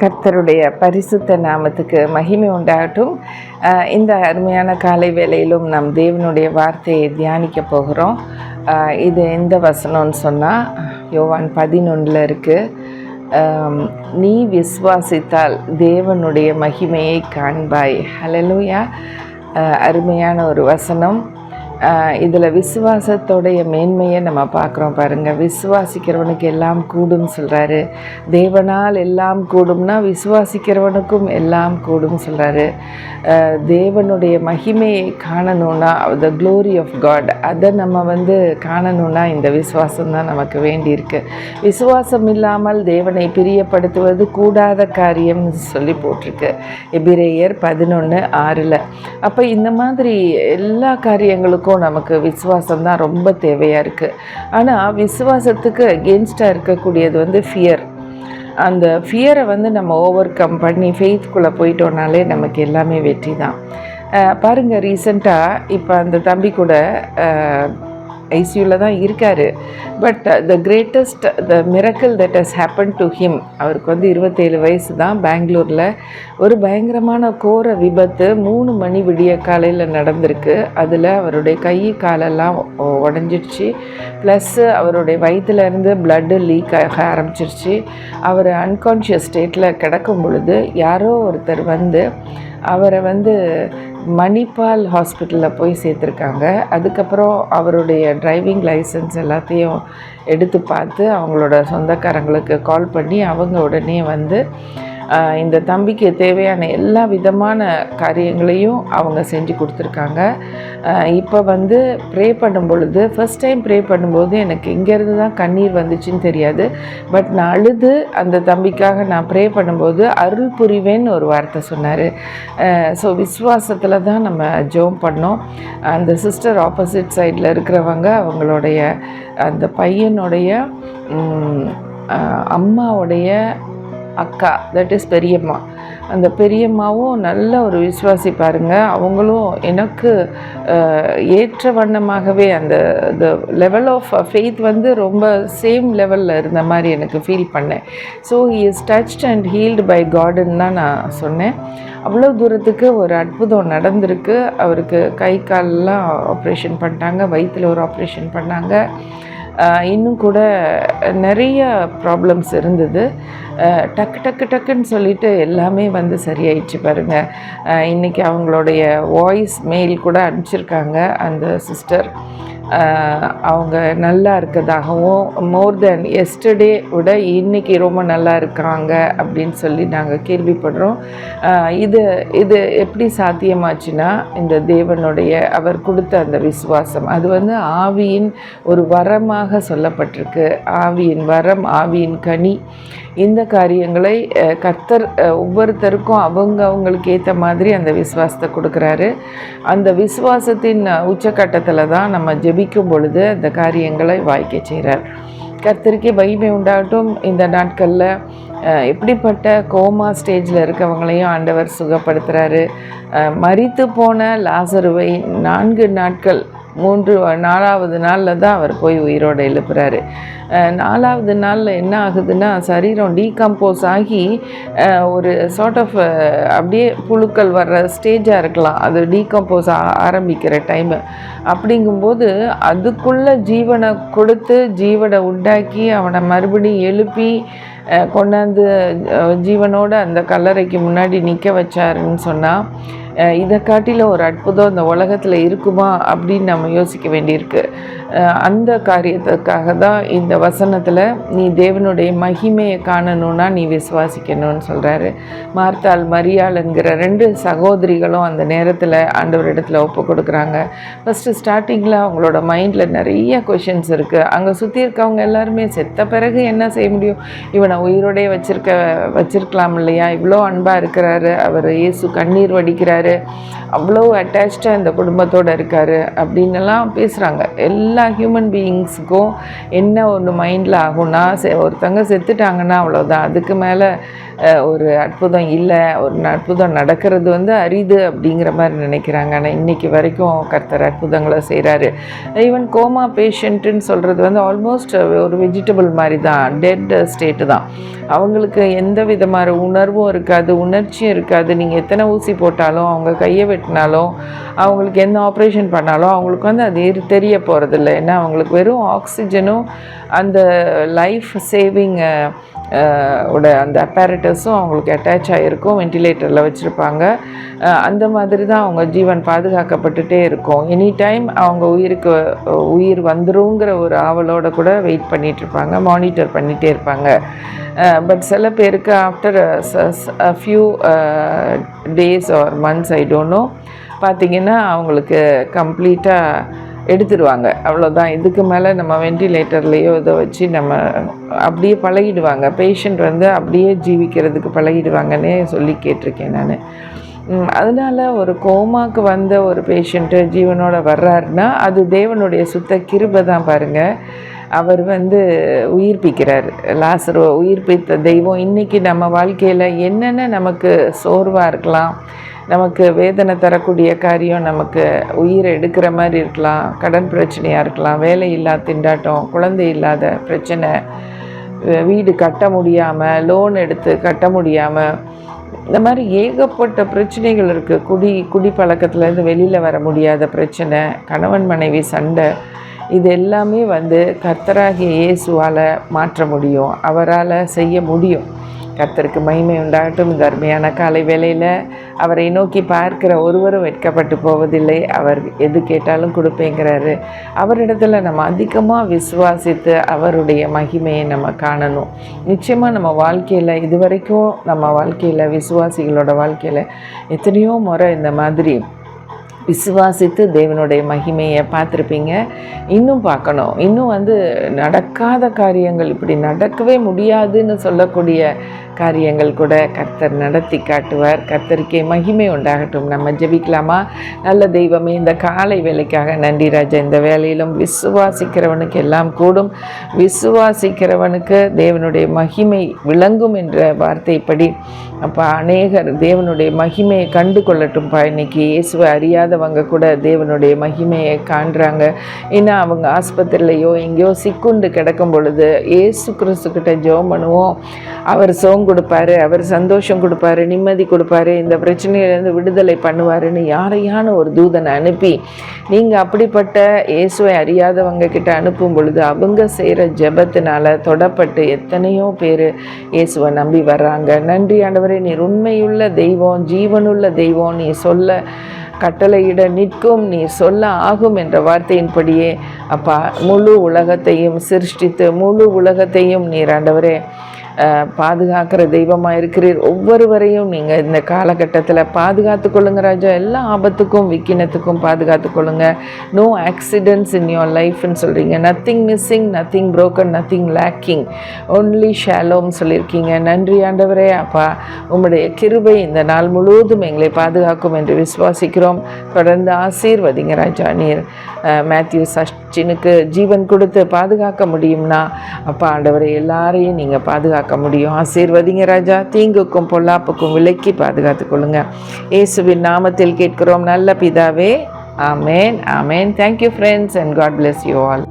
கர்த்தருடைய பரிசுத்த நாமத்துக்கு மகிமை உண்டாகட்டும். இந்த அருமையான காலை வேளையிலும் நம் தேவனுடைய வார்த்தையை தியானிக்க போகிறோம். இது எந்த வசனம்னு சொன்னால் யோவான் பதினொன்றில் இருக்குது நீ விசுவாசித்தால் தேவனுடைய மகிமையை காண்பாய். ஹலலூயா அருமையான ஒரு வசனம். இதில் விசுவாசத்தோடைய மேன்மையை நம்ம பார்க்குறோம் பாருங்கள் விசுவாசிக்கிறவனுக்கு எல்லாம் கூடும் சொல்கிறாரு தேவனால் எல்லாம் கூடும்னா விசுவாசிக்கிறவனுக்கும் எல்லாம் கூடும் சொல்கிறாரு தேவனுடைய மகிமையை காணணுன்னா த க்ளோரி ஆஃப் காட் அதை நம்ம வந்து காணணுன்னா இந்த விசுவாசம் தான் நமக்கு வேண்டியிருக்கு. விசுவாசம் இல்லாமல் தேவனை பிரியப்படுத்துவது கூடாத காரியம்னு சொல்லி போட்டிருக்கு. எபிரேயர் பதினொன்று ஆறில். அப்போ இந்த மாதிரி எல்லா காரியங்களுக்கும் நமக்கு விசுவாசம் தான் ரொம்ப தேவையாக இருக்குது ஆனால் விசுவாசத்துக்கு அகெயின்ஸ்டாக இருக்கக்கூடியது வந்து ஃபியர் அந்த ஃபியரை வந்து நம்ம ஓவர் கம் பண்ணி ஃபெய்த்குள்ளே போயிட்டோம்னாலே நமக்கு எல்லாமே வெற்றி தான் பாருங்கள் ரீசண்டாக ரீசெண்டாக இப்போ அந்த தம்பி கூட ஐசியூவில் தான் இருக்கார். But the greatest the miracle that has happened to him அவருக்கு வந்து இருபத்தேழு வயசு தான் பெங்களூரில். ஒரு பயங்கரமான கோர விபத்து மூணு மணி விடிய காலையில் நடந்திருக்கு. அதில் அவருடைய கை காலெல்லாம் உடஞ்சிடுச்சு ப்ளஸ்ஸு அவருடைய வயிற்றுலேருந்து ப்ளட்டு பிளட்டு லீக் ஆக ஆரம்பிச்சிருச்சு. அவர் அன்கான்ஷியஸ் ஸ்டேட்டில் கிடக்கும் பொழுது யாரோ ஒருத்தர் வந்து அவரை வந்து மணிப்பால் ஹாஸ்பிட்டலில் போய் சேர்த்துருக்காங்க. அதுக்கப்புறம் அவருடைய டிரைவிங் லைசன்ஸ் எல்லாத்தையும் எடுத்து பார்த்து அவங்களோட சொந்தக்காரங்களுக்கு கால் பண்ணி அவங்க உடனே வந்து இந்த தம்பிக்கு தேவையான எல்லா விதமான காரியங்களையும் அவங்க செஞ்சு கொடுத்துருக்காங்க. இப்போ வந்து ப்ரே பண்ணும் பொழுது ஃபஸ்ட் டைம் ப்ரே பண்ணும்போது எனக்கு இங்கேருந்து தான் கண்ணீர் வந்துச்சுன்னு தெரியாது. பட் நான் அழுது அந்த தம்பிக்காக நான் ப்ரே பண்ணும்போது அருள் புரிவேன்னு ஒரு வார்த்தை சொன்னார். ஸோ விசுவாசத்தில் தான் நம்ம ஜோம் பண்ணோம். அந்த சிஸ்டர் ஆப்போசிட் சைடில் இருக்கிறவங்க அவங்களுடைய அந்த பையனுடைய அம்மாவுடைய அக்கா தட் இஸ் பெரியம்மா. அந்த பெரியம்மாவும் நல்ல ஒரு விசுவாசி பாருங்கள் அவங்களும் எனக்கு ஏற்ற வண்ணமாகவே அந்த த லெவல் ஆஃப் ஃபெய்த் வந்து ரொம்ப சேம் லெவலில் இருந்த மாதிரி எனக்கு ஃபீல் பண்ணேன். So he is touched and healed by காடுன்னு தான் நான் சொன்னேன். அவ்வளோ தூரத்துக்கு ஒரு அற்புதம் நடந்திருக்கு. அவருக்கு கை கால்லாம் ஆப்ரேஷன் பண்ணிட்டாங்க. வயிற்றில் ஒரு ஆப்ரேஷன் பண்ணாங்க. இன்னும் கூட நிறைய ப்ராப்ளம்ஸ் இருந்தது. டக்கு டக்கு டக்குன்னு சொல்லிட்டு எல்லாமே வந்து சரியாயிடுச்சு பாருங்கள் இன்றைக்கி அவங்களுடைய வாய்ஸ் மெயில் கூட அனுப்பிச்சிருக்காங்க. அந்த சிஸ்டர் அவங்க நல்லா இருக்கிறதாகவும் மோர் தென் எஸ்டர்டே விட இன்னைக்கு ரொம்ப நல்லா இருக்காங்க அப்படின்னு சொல்லி நாங்கள் கேள்விப்படுறோம். இது இது எப்படி சாத்தியமாச்சுன்னா இந்த தேவனுடைய அவர் கொடுத்த அந்த விசுவாசம். அது வந்து ஆவியின் ஒரு வரமாக சொல்லப்பட்டிருக்கு. ஆவியின் வரம் ஆவியின் கனி. இந்த காரியங்களை கர்த்தர் ஒவ்வொருத்தருக்கும் அவங்க அவங்களுக்கு ஏற்ற மாதிரி அந்த விசுவாசத்தை கொடுக்குறாரு. அந்த விசுவாசத்தின் உச்சக்கட்டத்தில் தான் நம்ம ஜபிக்கும் பொழுது அந்த காரியங்களை வாய்க்க செய்கிறார். கர்த்தருக்கே மகிமை உண்டாகட்டும். இந்த நாட்களில் எப்படிப்பட்ட கோமா ஸ்டேஜில் இருக்கவங்களையும் ஆண்டவர் சுகப்படுத்துகிறாரு மறித்து போன லாசருவை நான்கு நாட்கள் மூன்று நாலாவது நாளில் தான் அவர் போய் உயிரோடு எழுப்புறாரு. நாலாவது நாளில் என்ன ஆகுதுன்னா சரீரம் டீகம்போஸ் ஆகி ஒரு சார்ட் ஆஃப் அப்படியே புழுக்கள் வர்ற ஸ்டேஜாக இருக்கலாம். அது டீகம்போஸ் ஆரம்பிக்கிற டைமு அப்படிங்கும்போது அதுக்குள்ளே ஜீவனை கொடுத்து ஜீவனை உண்டாக்கி அவனை மறுபடியும் எழுப்பி கொண்டாந்து ஜீவனோடு ஜீவனோட அந்த கல்லறைக்கு முன்னாடி நிற்க வச்சாருன்னு சொன்னால் இதை காட்டில ஒரு அற்புதம் இந்த உலகத்தில் இருக்குமா அப்படின்னு நம்ம யோசிக்க வேண்டியிருக்கு. அந்த காரியத்துக்காக தான் இந்த வசனத்தில் நீ தேவனுடைய மகிமையை காணணும்னா நீ விசுவாசிக்கணும்னு சொல்கிறாரு மார்த்தாள் மரியாள் என்கிற ரெண்டு சகோதரிகளும் அந்த நேரத்தில் ஆண்டவரிடத்துல ஒப்பு கொடுக்குறாங்க. ஃபஸ்ட்டு ஸ்டார்டிங்கில் அவங்களோட மைண்டில் நிறைய கொஷின்ஸ் இருக்குது அங்கே சுற்றி இருக்கவங்க எல்லாருமே செத்த பிறகு என்ன செய்ய முடியும்? இவனை உயிரோடே வச்சிருக்க வச்சிருக்கலாம் இல்லையா? இவ்வளோ அன்பாக இருக்கிறாரு. அவர் இயேசு கண்ணீர் வடிக்கிறாரு. அவ்வளோ அட்டாச்சாக இந்த குடும்பத்தோடு இருக்காரு. அப்படின்னெல்லாம் பேசுகிறாங்க எல்லா ஹியூமன் பீயிங்ஸுக்கும் என்ன ஒன்று மைண்டில் ஆகும்னா செ ஒருத்தங்க செத்துட்டாங்கன்னா அவ்வளோதான் அதுக்கு மேலே ஒரு அற்புதம் இல்லை ஒரு அற்புதம் நடக்கிறது வந்து அரிது அப்படிங்கிற மாதிரி நினைக்கிறாங்க. ஆனால் இன்றைக்கி வரைக்கும் கர்த்தர் அற்புதங்களை செய்கிறாரு ஈவன் கோமா பேஷண்ட்டுன்னு சொல்கிறது வந்து ஆல்மோஸ்ட் ஒரு வெஜிடபிள் மாதிரி தான் டெட் ஸ்டேட்டு தான். அவங்களுக்கு எந்த விதமான உணர்வும் இருக்காது உணர்ச்சியும் இருக்காது. நீங்கள் எத்தனை ஊசி போட்டாலும் அவங்க கையை வெட்டினாலும் அவங்களுக்கு எந்த ஆப்ரேஷன் பண்ணாலும் அவங்களுக்கு வந்து அது தெரிய போகிறதில்ல ஏன்னா அவங்களுக்கு வெறும் ஆக்சிஜனும் அந்த லைஃப் சேவிங் ஓட அந்த அப்பேரட்டஸும் அவங்களுக்கு அட்டாச் ஆகிருக்கும் வென்டிலேட்டரில் வச்சுருப்பாங்க. அந்த மாதிரி தான் அவங்க ஜீவன் பாதுகாக்கப்பட்டுட்டே இருக்கும். எனி டைம் அவங்க உயிருக்கு உயிர் வந்துருங்கிற ஒரு ஆவலோட கூட வெயிட் பண்ணிகிட்ருப்பாங்க மானிட்டர் பண்ணிகிட்டே இருப்பாங்க. பட் சில பேருக்கு after few days or months I don't know பார்த்திங்கன்னா அவங்களுக்கு கம்ப்ளீட்டாக எடுத்துருவாங்க. அவ்வளோதான் இதுக்கு மேலே நம்ம வென்டிலேட்டர்லேயோ இதை வச்சு நம்ம அப்படியே பழகிடுவாங்க. பேஷண்ட் வந்து அப்படியே ஜீவிக்கிறதுக்கு பழகிடுவாங்கன்னே சொல்லி கேட்டிருக்கேன் நான். அதனால் ஒரு கோமாக்கு வந்த ஒரு பேஷண்ட்டு ஜீவனோட வர்றாருன்னா அது தேவனுடைய சுத்த கிருபை தான் பாருங்கள் அவர் வந்து உயிர்ப்பிக்கிறார். லாசரோ உயிர்ப்பித்த தெய்வம் இன்றைக்கி நம்ம வாழ்க்கையில் என்னென்ன நமக்கு சோர்வாக இருக்கலாம் நமக்கு வேதனை தரக்கூடிய காரியம் நமக்கு உயிரை எடுக்கிற மாதிரி இருக்கலாம் கடன் பிரச்சனையாக இருக்கலாம் வேலை இல்லா திண்டாட்டம் குழந்தை இல்லாத பிரச்சனை வீடு கட்ட முடியாமல் லோன் எடுத்து கட்ட முடியாமல் இந்த மாதிரி ஏகப்பட்ட பிரச்சனைகள் இருக்குது குடி குடி பழக்கத்துலேருந்து வெளியில் வர முடியாத பிரச்சனை கணவன் மனைவி சண்டை இது எல்லாமே வந்து கர்த்தராகிய இயேசுவால் மாற்ற முடியும். அவரால் செய்ய முடியும். கர்த்தருக்கு மகிமை உண்டாகட்டும். இந்த அருமையான காலை வேளையில் அவரை நோக்கி பார்க்கிற ஒருவரும் வெட்கப்பட்டு போவதில்லை. அவர் எது கேட்டாலும் கொடுப்பேங்கிறாரு. அவரிடத்துல நம்ம அதிகமாக விசுவாசித்து அவருடைய மகிமையை நம்ம காணணும். நிச்சயமாக நம்ம வாழ்க்கையில் இதுவரைக்கும் நம்ம வாழ்க்கையில் விசுவாசிகளோட வாழ்க்கையில் எத்தனையோ முறை இந்த மாதிரி விசுவாசித்து தேவனுடைய மகிமையை பார்த்துருப்பீங்க. இன்னும் பார்க்கணும். இன்னும் வந்து நடக்காத காரியங்கள் இப்படி நடக்கவே முடியாதுன்னு சொல்லக்கூடிய காரியங்கள் கூட கர்த்தர் நடத்தி காட்டுவார். கர்த்தருக்கே மகிமை உண்டாகட்டும். நம்ம ஜெபிக்கலாமா? நல்ல தெய்வமே இந்த காலை வேலைக்காக நன்றி ராஜா. இந்த வேலையிலும் விசுவாசிக்கிறவனுக்கு எல்லாம் கூடும். விசுவாசிக்கிறவனுக்கு தேவனுடைய மகிமை விளங்கும் என்ற வார்த்தைப்படி. அப்போ அநேகர் தேவனுடைய மகிமையை கண்டு கொள்ளட்டும்ப்பா இன்னைக்கு இயேசுவை அறியாதவங்க கூட தேவனுடைய மகிமையை காண்றாங்க. ஏன்னா அவங்க ஆஸ்பத்திரிலையோ எங்கேயோ சிக்குண்டு கிடக்கும் பொழுது இயேசு கிறிஸ்துக்கிட்ட ஜோம் பண்ணுவோம். அவர் சோங்கு கொடுப்பாரு அவர் சந்தோஷம் கொடுப்பாரு நிம்மதி கொடுப்பாரு இந்த பிரச்சனையிலேருந்து விடுதலை பண்ணுவாருன்னு யாரையான ஒரு தூதனை அனுப்பி நீங்கள் அப்படிப்பட்ட இயேசுவை அறியாதவங்க கிட்ட அனுப்பும் பொழுது அவங்க செய்கிற ஜபத்தினால தொடப்பட்டு எத்தனையோ பேர் இயேசுவை நம்பி வர்றாங்க. நன்றி ஆண்டவரே நீர் உண்மையுள்ள தெய்வம் ஜீவனுள்ள தெய்வம் நீ சொல்ல கட்டளையிட நிற்கும் நீ சொல்ல ஆகும் என்ற வார்த்தையின்படியே அப்பா முழு உலகத்தையும் சிருஷ்டித்து முழு உலகத்தையும் நீர் ஆண்டவரே பாதுகாக்கிற தெய்வமாக இருக்கிறீர். ஒவ்வொருவரையும் நீங்கள் இந்த காலகட்டத்தில் பாதுகாத்து கொள்ளுங்க ராஜா. எல்லா ஆபத்துக்கும் விக்கினத்துக்கும் பாதுகாத்து கொள்ளுங்க. நோ ஆக்சிடென்ட்ஸ் இன் யோர் லைஃப்னு சொல்கிறீங்க nothing missing nothing broken nothing lacking only shalom சொல்லியிருக்கீங்க. நன்றி ஆண்டவரே. அப்பா உங்களுடைய கிருபை இந்த நாள் முழுவதும் எங்களை பாதுகாக்கும் என்று விசுவாசிக்கிறோம். தொடர்ந்து ஆசீர்வதிங்க ராஜா. நீர் மேத்யூ சச்சினுக்கு ஜீவன் கொடுத்து பாதுகாக்க முடியும்னா அப்பா ஆண்டவரை எல்லாரையும் நீங்கள் பாதுகாக்க முடியும். ஆசீர்வதிங்க ராஜா. தீங்குக்கும் பொல்லாப்புக்கும் விலக்கி பாதுகாத்து கொள்ளுங்க. இயேசுவின் நாமத்தில் கேட்கிறோம். நல்ல பிதாவே. ஆமேன். ஆமேன். Thank you friends and God bless you all